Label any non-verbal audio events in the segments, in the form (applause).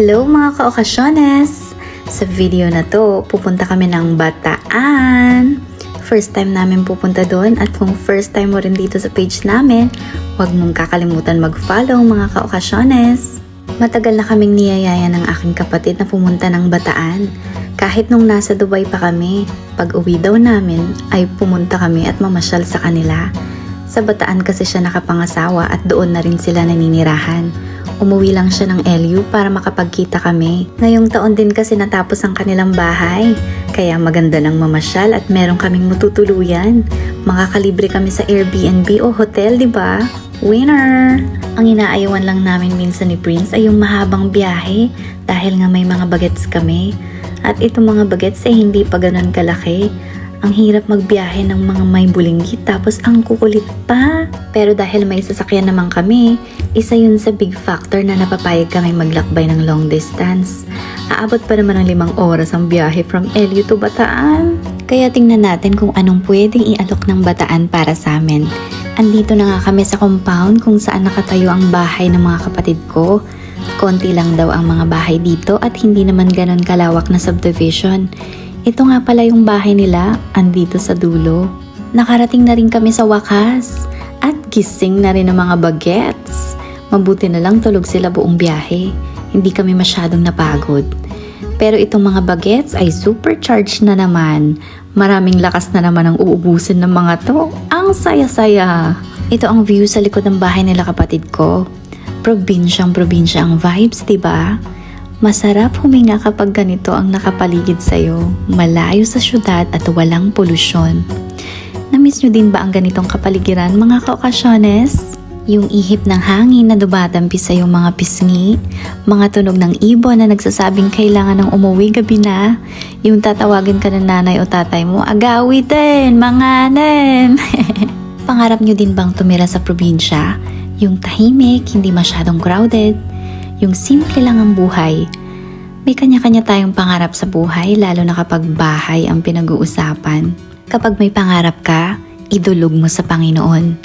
Hello mga kaokasyones! Sa video na to, pupunta kami ng Bataan. First time namin pupunta doon at kung first time mo rin dito sa page namin, huwag mong kakalimutan mag-follow mga kaokasyones. Matagal na kaming niyayaya ng aking kapatid na pumunta ng Bataan. Kahit nung nasa Dubai pa kami, pag uwi daw namin ay pumunta kami at mamasyal sa kanila. Sa Bataan kasi siya nakapangasawa at doon na rin sila naninirahan. Umuwi lang siya ng LU para makapagkita kami. Ngayong taon din kasi natapos ang kanilang bahay. Kaya maganda ng mamasyal at meron kaming matutuluyan. Makakalibre kami sa Airbnb o hotel, di ba? Winner! Ang inaayawan lang namin minsan ni Prince ay yung mahabang biyahe dahil nga may mga bagets kami. At itong mga bagets ay hindi pa ganun kalaki. Ang hirap magbiyahe ng mga may bulinggit tapos ang kukulit pa. Pero dahil may sasakyan naman kami, isa yun sa big factor na napapayag kami maglakbay ng long distance. Aabot pa naman ng limang oras ang biyahe from LU to Bataan. Kaya tingnan natin kung anong pwedeng ialok ng Bataan para sa amin. Andito na nga kami sa compound kung saan nakatayo ang bahay ng mga kapatid ko. Konti lang daw ang mga bahay dito at hindi naman ganon kalawak na subdivision. Ito nga pala yung bahay nila, andito sa dulo. Nakarating na rin kami sa wakas at gising na rin ang mga bagets. Mabuti na lang tulog sila buong biyahe. Hindi kami masyadong napagod. Pero itong mga bagets ay supercharged na naman. Maraming lakas na naman ang uubusin ng mga to. Ang saya-saya! Ito ang view sa likod ng bahay nila kapatid ko. Probinsyang probinsya ang vibes, di ba? Masarap huminga kapag ganito ang nakapaligid sa'yo, malayo sa syudad at walang polusyon. Namiss nyo din ba ang ganitong kapaligiran mga kaokasyones? Yung ihip ng hangin na dumadampi sa iyong mga pisngi, mga tunog ng ibon na nagsasabing kailangan ng umuwi gabi na, yung tatawagin ka ng nanay o tatay mo, agawi din, manganem. (laughs) Pangarap nyo din bang tumira sa probinsya? Yung tahimik, hindi masyadong crowded, yung simple lang ang buhay. May kanya-kanya tayong pangarap sa buhay lalo na kapag bahay ang pinag-uusapan. Kapag may pangarap ka, idulog mo sa Panginoon.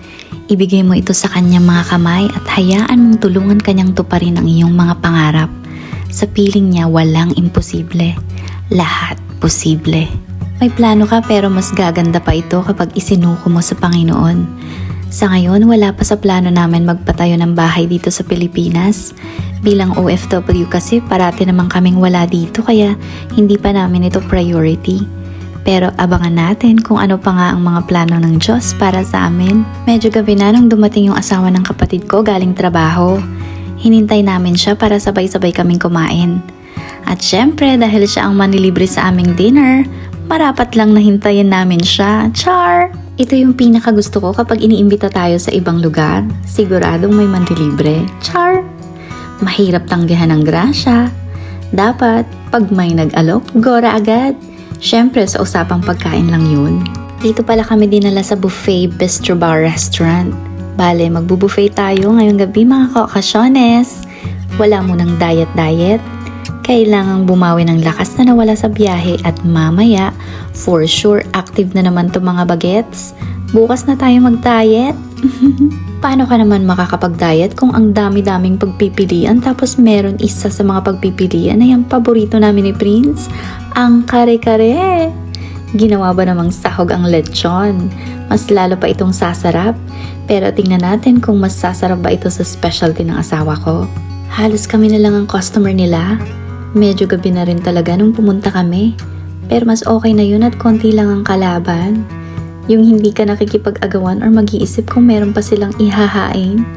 Ibigay mo ito sa kanyang mga kamay at hayaan mong tulungan kanyang tuparin ang iyong mga pangarap. Sa piling niya walang imposible. Lahat posible. May plano ka pero mas gaganda pa ito kapag isinuko mo sa Panginoon. Sa ngayon, wala pa sa plano namin magpatayo ng bahay dito sa Pilipinas. Bilang OFW kasi parati naman kaming wala dito kaya hindi pa namin ito priority. Pero abangan natin kung ano pa nga ang mga plano ng Diyos para sa amin. Medyo gabi na nung dumating yung asawa ng kapatid ko galing trabaho. Hinintay namin siya para sabay-sabay kaming kumain. At syempre dahil siya ang manilibre sa aming dinner, marapat lang nahintayin namin siya. Char! Ito yung pinaka gusto ko kapag iniimbita tayo sa ibang lugar. Siguradong may manlilibre. Char! Mahirap tanggihan ng grasya. Dapat, pag may nag-alok, gora agad. Siyempre, sa usapang pagkain lang yun. Dito pala kami dinala sa Buffet Bistro Bar Restaurant. Bale, magbubuffet tayo ngayong gabi mga kaokasyones. Wala munang diet-diet. Kailangang bumawi ng lakas na nawala sa biyahe at mamaya, for sure, active na naman to mga bagets. Bukas na tayo mag-diet. (laughs) Paano ka naman makakapag-diet kung ang dami-daming pagpipilian tapos meron isa sa mga pagpipilian na yung paborito namin ni Prince? Ang kare-kare! Ginawa ba namang sahog ang lechon? Mas lalo pa itong sasarap. Pero tingnan natin kung mas sasarap ba ito sa specialty ng asawa ko. Halos kami na lang ang customer nila. Medyo gabi na rin talaga nung pumunta kami. Pero mas okay na yun at konti lang ang kalaban. Yung hindi ka nakikipag-agawan or mag-iisip kung meron pa silang ihahain.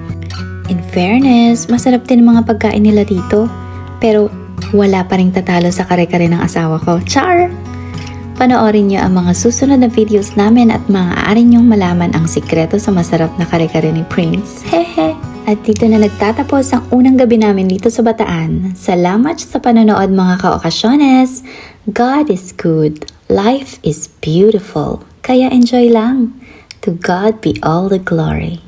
In fairness, masarap din ang mga pagkain nila dito. Pero wala pa rin tatalo sa kare-kare ng asawa ko. Char! Panoorin niyo ang mga susunod na videos namin at maaari niyong malaman ang sikreto sa masarap na kare-kare ni Prince. Hehe! At dito na nagtatapos ang unang gabi namin dito sa Bataan. Salamat sa panonood mga kaokasyones. God is good. Life is beautiful. Kaya enjoy lang. To God be all the glory.